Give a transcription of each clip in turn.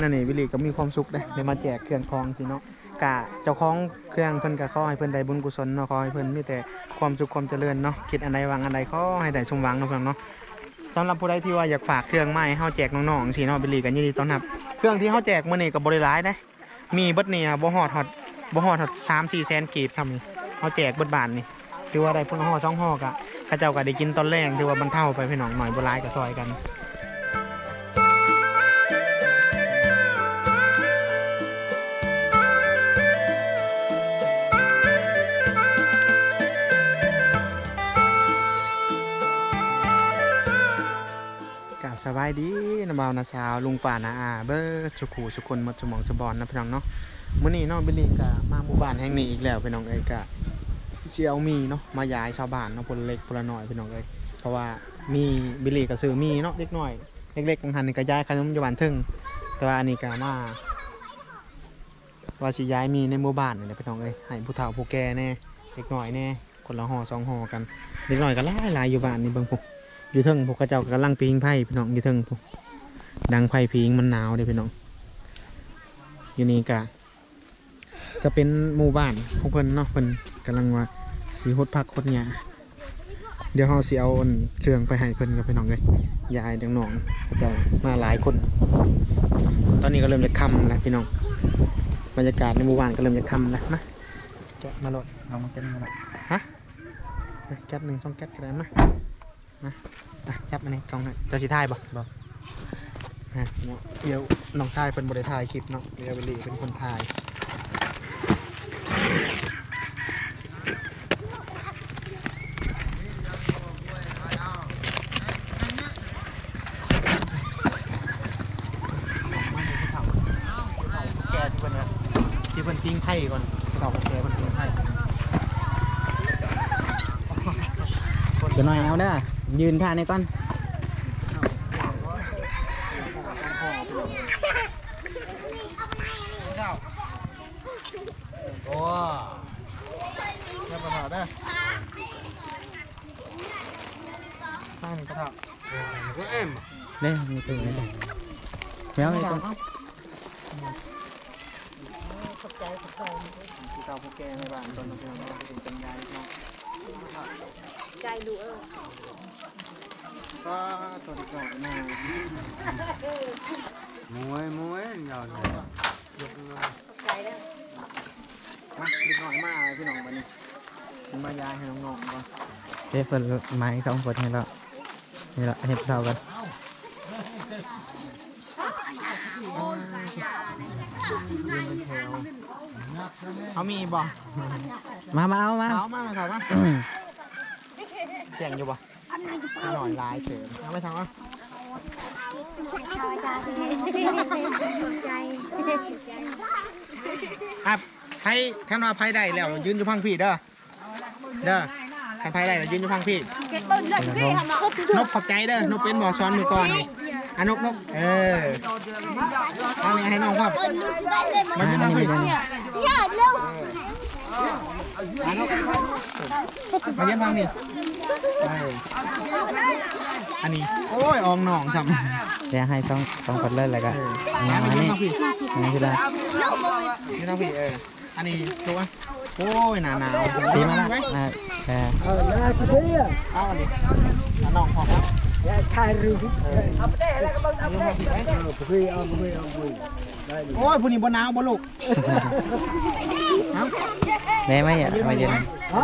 นั่นนี่วิลลี่ก็มีความสุขได้ได้มาแจกเครื่องคองสิเนาะกะเจ้าของเครื่องเพิ่นก็ขอให้เพิ่นได้บุญกุศลเนาะขอให้เพิ่นมีแต่ความสุขความเจริญเนาะคิดอันใดหวังอันใดขอให้ได้สมหวังเนาะเพิ่นเนาะสำหรับผู้ใดที่ว่าอยากฝากเครื่องไม้ให้เฮาแจกน้องๆสิเนาะวิลลี่ก็ยินดีต้อนรับ เครื่องที่เฮาแจกมื้อนี้ก็บ่ได้หลายเด้มีเบิดนี่อะบ่ฮอดฮอดบ่ฮอดฮอด3-4แสนกีบซ้ำนี่เฮาแจกเบิดบานนี่ถือว่าได้เพิ่นห่อสองห่อกะเขาเจ้าก็ได้กินตอนแรกถือว่าบรรเทาไปพี่น้องหน่อยบ่หลายก็ซอยกันายดีนะบ่าวนะสาวลุงป่านะอาเบิร์สุขูสุคนมดสมองสมบอนนะพี่น้องเนาะมื้อนี้เนาะบิลลี่ก็มาหมู่บ้านแห่งนี้อีกแล้วพี่น้องเอ้ยก็สิเอามีเนาะมาย้ายชาวบ้านเนาะพลเล็กพลน้อยพี่น้องเอ้ยเพราะว่ามีบิลลี่ก็ซื้อมีเนาะเล็กน้อยเล็กๆของหันนี่ก็ย้ายขนมอยู่บ้านถึงแต่ว่าอันนี้ก็มาว่าสิย้ายมีในหมู่บ้านนี่แหละพี่น้องเอ้ยให้ผู้เฒ่าผู้แก่แน่เล็กน้อยแน่คนละห่อสองห่อกันเล็กน้อยก็หลายหลายอยู่บ้านนี่เบิ่งพวก อยู่เทิงพวกเขาเจ้ากำลังพิงไพ่พี่น้องอยู่เทิงพวกดังไพ่พิงมันหนาวเด้พี่น้องอยู่นี่กะจะเป็นหมู่บ้านของเพิ่นเนาะเพิ่นกำลังว่าสีหดพักหดหญ้าเดี๋ยวเฮาสิเอาเครื่องไปให้เพิ่นกับพี่น้องเลยยายดังน้องเขาจ้ามาหลายคน ตอนนี้ก็เริ่มจะค่ำแล้วพี่น้องบรรยากาศในหมู่บ้านก็เริ่มจะค่ำแล้วนะแกะมาโหลดเอามาแกะมาโหลดฮะแก๊สหนึ่งสองแก๊สก็ได้มา อะจับมาในกล่องหน่อยเจ้าชิทายบ่บ่ฮะเนาะเดี๋ยวน้องชายเป็นบริทายคลิปเนาะเดี๋ยวเวลีเป็นคนถ่ายแกที่เพิ่นเนี่ยที่เพิ่นทิ้งไพ่ก่อนเก่าแกเพิ่นทิ้งไพ่จะหน่อยเอาเด้อ ยืนท่าในก่อนโอ้เริ่มกระถาได้ตั้งกระถาเด้มีตัวนี้เลยแมวมีตัวขอบใจขอบใจที่เก่าพวกแกในบ้านตอนนั้นเราเป็นเป็นยายเนาะ ใจดูเออก็ตัวที่ก่อนมา muối muối nhỏ nhỏ ใจแล้วมาดีหน่อยมาพี่น้องวันนี้สิมายาให้น้องๆก่อนเจ๊เปิดไม้สองคนให้เรานี่ละเห็ดเท่ากัน เป็นแถวเขามีบ่มามาเอามาเท้ามาถามว่าอืมเสียงอยู่บ่หน่อยลายเฉยเอาไม่ทำอะใจครับไพ่ท่านว่าไพ่ได้แล้ว ยืนอยู่พังพี่เด้อ เด้อ คันไพ่ได้แล้วยืนอยู่พังพี่เก็บต้นเลยพี่ทำมานกขอบใจเด้อนกเป็นบ่อช้อนมือก่อนนี่อะนกนกเออเอาเนี่ยให้น้องครับต้นนู้นสิได้เลยมายืนพังพี่อย่าเร็วอะนกมายืนพังนี่เอออันนี้ โอ้ยอองหนองจำเดี๋ยวให้สองสองคนเลยแล้วก็เออมามามายืนนี่พังพี่นี่คือได้ยืนพังพี่เออ อันนี้ดูอะ โอ้ยหนาหนาวปีมาละอ่าแต่เอาอันนี้อะน้องพอครับถ่ายรูปโอ้ยผู้นี้บนหนาวบ่ลูกเอาแม่ไม่อะมายืนเอ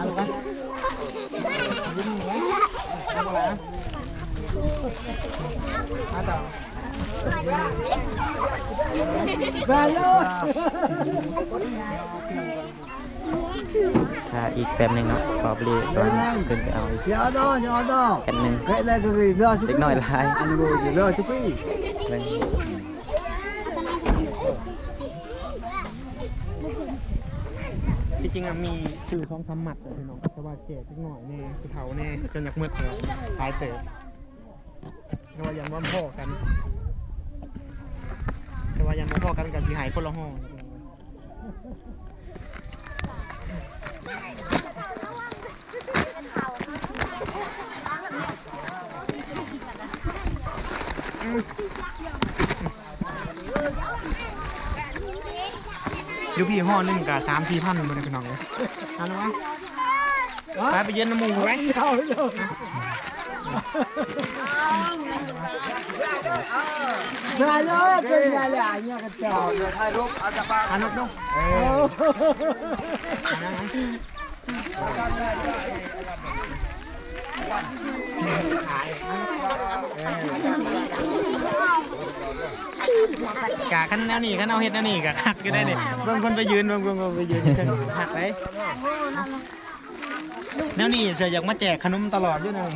าลูกกันยืนหนูเอาอะไรอะมาต่อ ถ้าอีกแป๊บหนึงเนาะขอบรีตอนขึ้นไปเอาอีก nhỏ đó nhỏ đó กันหนึ่ง cái này cái gì lo chứ เล็กน้อยหลาย anh ngồi chỉ lo chứ quý เลยที่จริงอะมีชื่อสองสามหมัดเลยพี่น้องแต่ว่าแก่จักหน่อยแน่คือเฒ่าแน่จนอยากมืดเลยตายเตะแต่ว่ายังว่าพ่อกัน แต่ว่ายังว่พอกันกับสีหายคนละห้องอยู่พี่ห่อหนึ่งกับสามสี่พันมันเป็นน้องเลยเอาละวะไปไปเย็นน้ำมูกไว้มาเลยเป็ กะขันแนวนี้ขันเอาเฮ็ดแนวนี้กะหักก็ได้เนี่ยบางคนไปยืนบางคนไปยืนหักไปแนวนี้เสียอยากมาแจกขนมตลอดด้วยนะ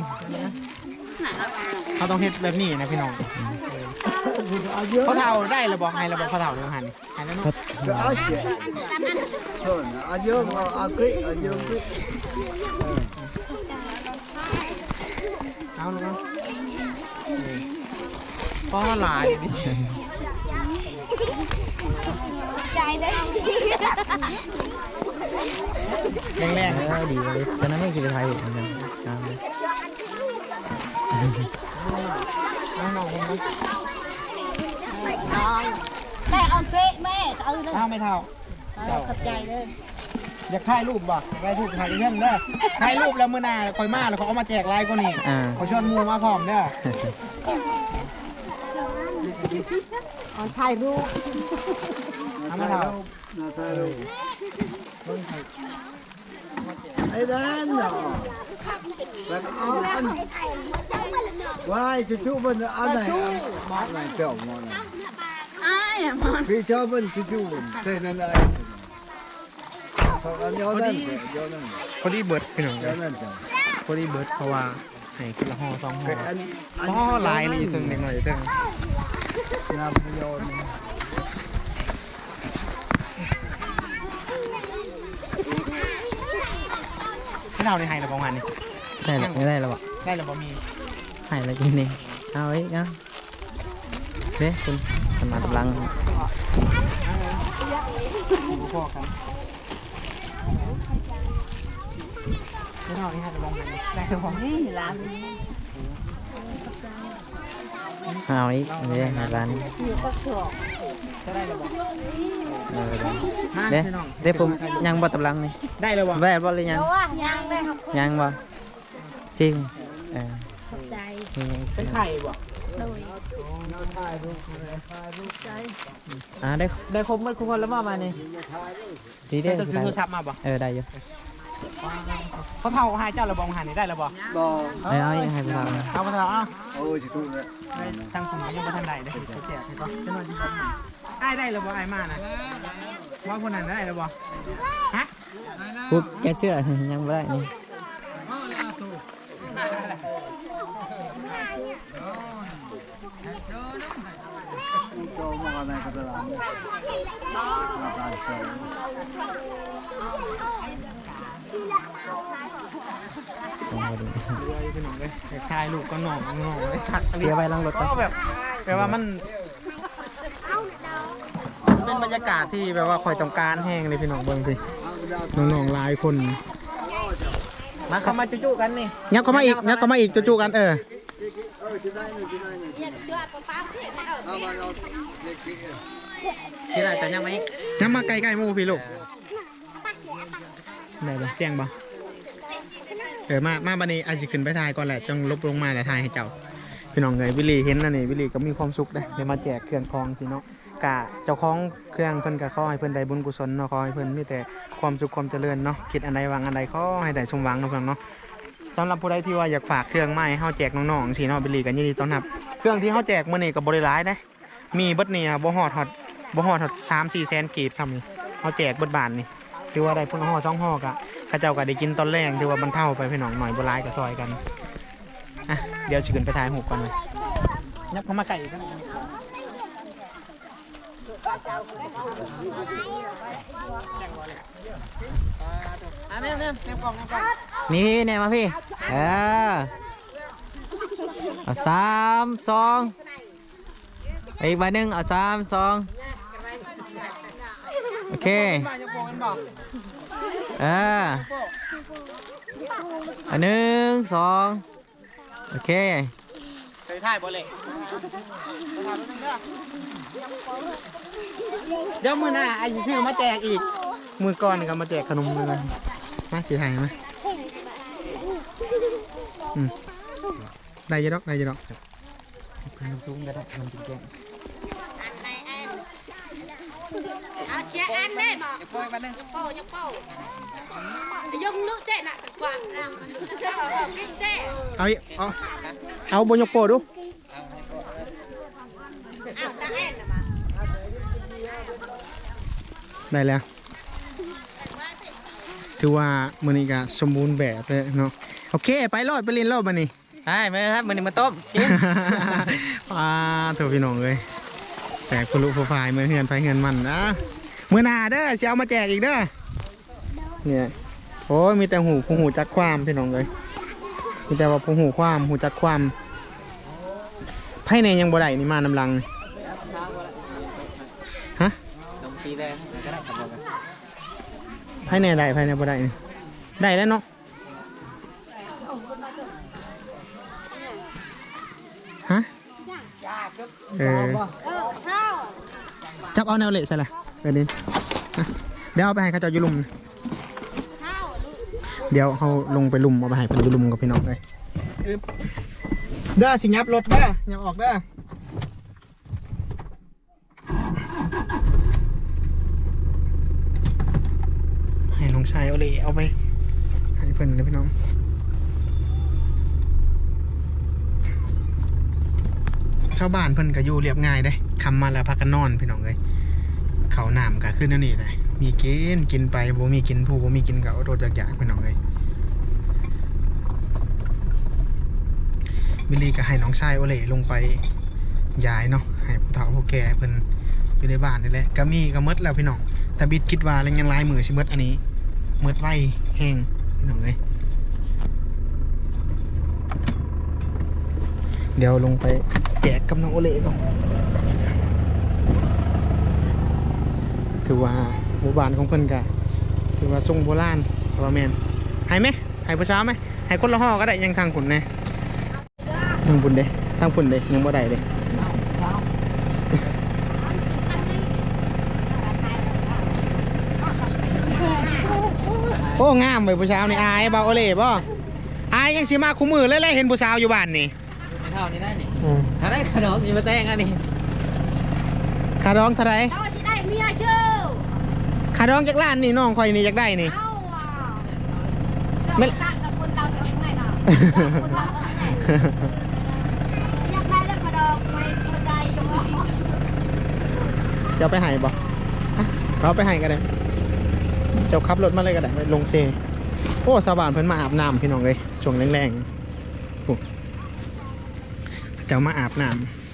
เขาต้องเฮ็ดแบบนี้นะพี่น้องเขาเท่าได้ระบอกให้ระบอกเขาเท่าเดียวหันหันแล้วเนาะ เอาเจ็บเออเอาเยอะเอาขึ้นเอาเยอะขึ้นเอาลูกเอาเพราะว่าหลายดิใจได้แรงเออดีเลยตอนนั้นไม่กินไปไทยเหมือนกัน แม่เอาเป๊ะแม่เอาเลยเท่าไม่เท่าขอบใจเลยอยากถ่ายรูปบ่ถ่ายรูปถ่ายเพื่อนเด้อถ่ายรูปแล้วมื้อหน้าคอยมาแล้วเขาเอามาแจกไลน์ก็นี่เขาชวนมูมาพร้อมเด้อเอาถ่ายรูปเอามาเท่าถ่ายรูปไอ้ด้านเนาะ ว้ายจู่ๆมันอันไหนมาไหนเจ้ามาไหนอ้ายมันพี่ชอบมันจู่ๆเส้นนั้นอะไรเขาอันย้อนนั่นย้อนนั่นพอดีเบิร์ดพี่น้องย้อนนั่นจ้ะพอดีเบิร์ดเพราะว่าให้คนละห่อสองห่อเป็นอันอันห่อหลายเลยซึ่งเด็กหน่อยซึ่งน้ำย้อน ไม่เท่าในไฮระบองหันนี่ได้หรอไม่ได้หรอวะได้ระบอมีให้อะไรกินนี่เอาไว้เอาเด้คุณสมากำลังพอกันไม่เท่าในไฮระบองหันนี่ได้ระบองนี่ร้านเอาไว้เด้ในร้านอยู่ก็สว จะได้ระบองเออมาเด้พี่น้องเด้ผมยังบ่ตำลังนี่ได้ระบองแว่บ่เลยยังเพราะว่ายังได้ครับยังบ่จริงเออขอบใจนี่ยังเป็นไข่บ่โดยอ่าได้ได้ครบหมดทุกคนแล้วบ่มานี่ดีได้เด้จะซื้อโทรศัพท์มาบ่เออได้อยู่เขาเท่าให้เจ้าระบองหันนี่ได้ระบอบ่เออเอาอีกให้ไปทำเอามาเท่าเอาโอ้ยจู่ๆเลยทางผมยังไม่ทันได้เด้เขาแจกให้ก่อนจะนอนที่บ้าน ไอ้ได้ระบอไอ้มานะว่าคนนั้นได้ระบอฮะปุ๊บแกเชื่อยังบ่ได้นี่โจมาในกระดานมาการโชว์ยังบ่ดีรวยพี่น้องเลยชายลูกก็หน่องหน่องเลยทักเดี๋ยวไปล้างรถไปก็แบบแปลว่ามันเป็น บรรยากาศที่แบบว่าคอยต้องการแห้งเลยพี่น้องเบิ่งพี่น้องๆหลายคน มาเข้ามาจุๆกันนี่ยับเข้ามาอีกยับเข้ามาอีกจุๆกันเออเออจะได้หนึ่งจะได้หนึ่งเอามาเอาเด็กที่ไรจะยังไหมยับมาใกล้ๆหมู่พี่ลูกได้บ่แจ้งบ่เออมา มาบัดนี้อาจจะขึ้นไปถ่ายก่อนแหละจังลบลงมาแล้วถ่ายให้เจ้าพี่น้องเลยวิลลี่เห็นนั่นนี่วิลลี่ก็มีความสุขเด้เดี๋ยวมาแจกเครื่องคองสิเนาะ กะเจ้าของเครื่องเพิ่นก็ขอให้เพิ่นได้บุญกุศลเนาะขอให้เพิ่นมีแต่ความสุขความเจริญเนาะคิดอันใดหวังอันใดขอให้ได้สมหวังเนาะเพิ่นเนาะสำหรับผู้ใดที่ว่าอยากฝากเครื่องไม้ให้เฮาแจกน้องๆสิเนาะวิลลี่ก็ยินดีต้อนรับ เครื่องที่เฮาแจกมื้อนี้ก็บ่ได้หลายเด้มีเบิดนี่อะบ่ฮอดฮอดบ่ฮอดฮอด3-4แสนกีบซ้ำนี่เฮาแจกเบิดบานนี่ถือว่าได้พิ่นห่อสองห่อกะเขาเจ้าก็ได้กินตอนแรกถือว่าบรรเทาไปพี่น้องหน่อยบ่หลายก็ซอยกันอะเดี๋ยวสิขึ้นไปถ่ายรูก่อนเลยยับเข้ามาไก่กัน อันนี้เนี่ยเนี่ยกล่องเนี่ยกล่องนี่พี่เนี่ยมาพี่เออเอาสามสองอีกใบหนึ่งเอาสามสองโอเคมาจะโปงกันบอกเอออันหนึ่งสองโอเคใส่จะถ่ายบ่เลย เดี๋ยวมือหน้าไอ้สิซื้อมาแจกอีก มือก่อนนี่ก็มาแจกขนมมือกันมาสิถ่ายไหมอืมได้อยี่ดอกได้อยี่ดอกสูงก็ได้มันจริงแจ้งเอาเชียร์อันได้บอกโป้ยมาหนึ่งโป้ยโป้ยกนึกเจ๊น่ะตะกวางรังเจ๊กินเจ๊เอาอีกเอาเอาบนยกโปรดู อ้าวตาแอนน่ะมา ได้แล้ว ถือว่ามือนี้ก็สมบูรณ์แบบเลยเนาะ โอเค ไปรอดไปเรียนรอดมานี่ใช่ไหมครับมันนี่มาต้มกินอ่าเถอะพี่น้องเลยแต่คุณลูกผู้ฝ่ายมือเฮือนไฟเฮือนมันนะมือหนาเด้อสิเอามาแจกอีกเด้อ เนี่ย โอ้ยมีแต่หูผู้หูจักความพี่น้องเลยมีแต่ว่าผู้หูความหูจักความไพ่ในยังบ่ได้นี่มานำลังนี่ฮะ นมชีแดงก็ได้ครับผมไพ่ในได้ไพ่ในบ่ได้นี่ได้แล้วเนาะฮะเออเออข้าวจับเอาแนวเหล็กใช่ไหมเดี๋ยวนี้อะเดี๋ยวเอาไปให้เขาเจ้าอยู่ลุมข้าวลูกเดี๋ยวเขาลงไปลุมเอาไปให้เป็นอยู่ลุมกับพี่น้องเลยอึ๊บเด้อสิยับรถเด้อยับออกเด้อให้น้องชายเอาเลยเอาไปให้เพิ่อนเลยพี่น้องชาวบ้านเพิ่นก็อยู่เรียบง่ายเด้คำมาแล้วพักกันนอนพี่น้องเลยเขาหนามก็ขึ้นนั่นนี่เลยมีกินกินไปบ่มีกินผู้บ่มีกินก็อดดอยากๆพี่น้องเลยบิลลี่ก็ให้น้องชายโอเล่ลงไปย้ายเนาะให้ผู้เฒ่าผู้แก่เพิ่นอยู่ในบ้านนี่แหละก็มีก็มดแล้วพี่น้องแต่บิดคิดว่าแล้วยังลายมือสิมดอันนี้ หมดไว้แห้งพี่น้องเลยเดี๋ยวลงไปแจกกับน้องโอเล่ก่อนถือว่าหมู่บ้านของเพิ่นกะถือว่าทรงโบราณพราแมนให้ไหมให้ผู้าไหมให้คนละห่อก็ได้ยังทางขุนแน่ทางขุนเด้ทางขุนเด้ยังบ่ได้เด้ โอ้งามไปผู้สาวนี่อายบ่าวโอเล่บ่อายยังสิมาคู่มือเลยๆเห็นผู้สาวอยู่บ้านนี่เท่านี้ได้นี่ถ้าได้ขนมมีมาแตงอันนี้ขาดองเท่าไหรเจ้าที่ได้เมียเจ้าขาดองจากร้านนี่น้องข่อยนี่อยากได้นี่เอาอะเจ้าไม่ต่างกับคนเราจะเอาไงเนาะคนเราเอาไงอยากได้แล้วกระดองไม่คนใดจังหวะเดี๋ยวไปให้บ่อะเอาไปให้ก็ได้ เจ้าขับรถมาเลยก็ได้ไปลงเซโอ้สาวบ้านเพิ่นมาอาบน้ำพี่น้องเลยช่วงแรงๆโอ้เจ้ามาอาบน้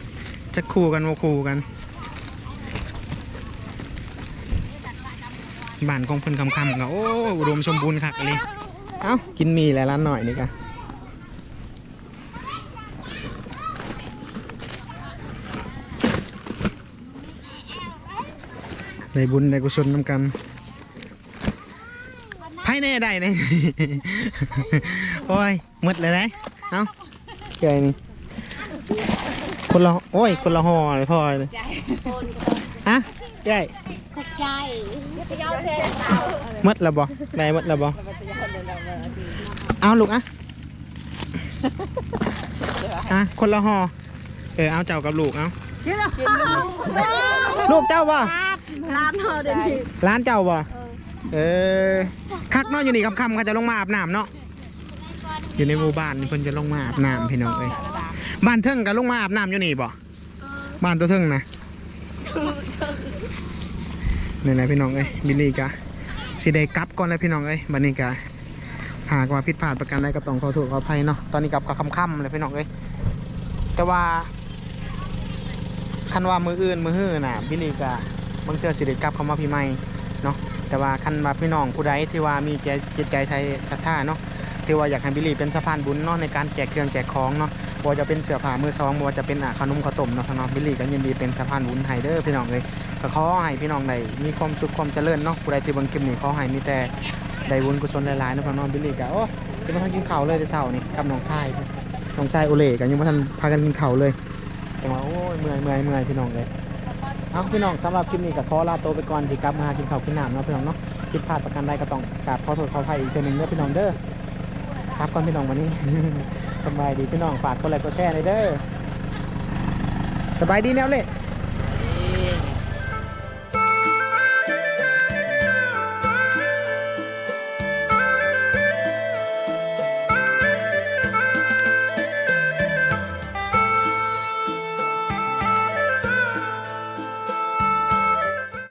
ำจะคู่กันว่าคู่กัน บ้านของเพิ่นคำๆก็โอ้อุดมสมบูรณ์คักเลยเอ้ากินมีแล้วร้านหน่อยนี่กะได้บุญได้กุศลน้ำกัน ไพ่แน่ได้เนี่ยโอ้ยหมดเลยนะเอ้าเกยนี่คนละโอ้ย คนละห่อเลยพ่อเลยฮะใหญ่ขอบใจไปยอมเพลงเราหมดแล้วบ่ได้หมดแล้วบ่เอาลูกอะอะคนละห่อเออเอาเจ้ากับลูกเอากินลูกลูกเจ้าบ่ร้านเธอเดี๋ยวนี้ร้านเจ้าบ่ เออคักเนาะอยู่นี่คำๆเขาจะลงมาอาบน้ำเนาะอยู่ในหมู่บ้านนี่เพิ่นจะลงมาอาบน้ำพี่น้องเอ้ยบ้านเทิงก็ลงมาอาบน้ำอยู่นี่บ่บ้านตัวเทิงนะนี่นะพี่น้องเอ้ยบิลลี่กะสิได้กลับก่อนเลยพี่น้องเอ้ยบัดนี้กะหากว่าผิดพลาดประการใดก็ต้องขอโทษขออภัยเนาะตอนนี้กลับกับค่ำๆเลยพี่น้องเอ้ยแต่ว่าคันว่ามืออื่นมือฮื้อน่ะบิลลี่กะบางเทื่อสิได้กลับเข้ามาพี่ใหม่เนาะ แต่ว่าคันว่าพี่น้องผู้ใดที่ว่ามีใจจิตใจใช้ศรัทธาเนาะที่ว่าอยากให้บิลลี่เป็นสะพานบุญเนาะในการแจกเครื่องแจกของเนาะบ่ว่าจะเป็นเสื้อผ้ามือสองบ่ว่าจะเป็นขนมข้าวต้มเนาะพี่น้องบิลลี่ก็ยินดีเป็นสะพานบุญให้เด้อพี่น้องเลยก็ขอให้พี่น้องได้มีความสุขความเจริญเนาะผู้ใดที่เบิ่งคลิปนี้ขอให้มีแต่ได้บุญกุศลหลายๆเนาะพี่น้องบิลลี่ก็โอ้จะมาทานกินข้าวเลยแต่เช้านี่กับน้องชายน้องชายโอเล่กันยังไม่ทันพากันกินข้าวเลยแต่ว่าโอ้ยเมื่อยเมื่อยเมื่อยพี่น้องเลย เอาพี่น้องสำหรับคลิปนี้ก็ขอลาตัวไปก่อนสิครับมาหากินข้าวกินน้ำเนาะพี่น้องเนาะผิดพลาดประการใดก็ต้องกราบขอโทษขออภัยอีกเทีหนึงเด้อพี่น้องเด้อครับก่อนพี่น้องวันนี้ สบายดีพี่น้องฝากกดไลค์กดแชร์เลยเด้อสบายดีแนวเลย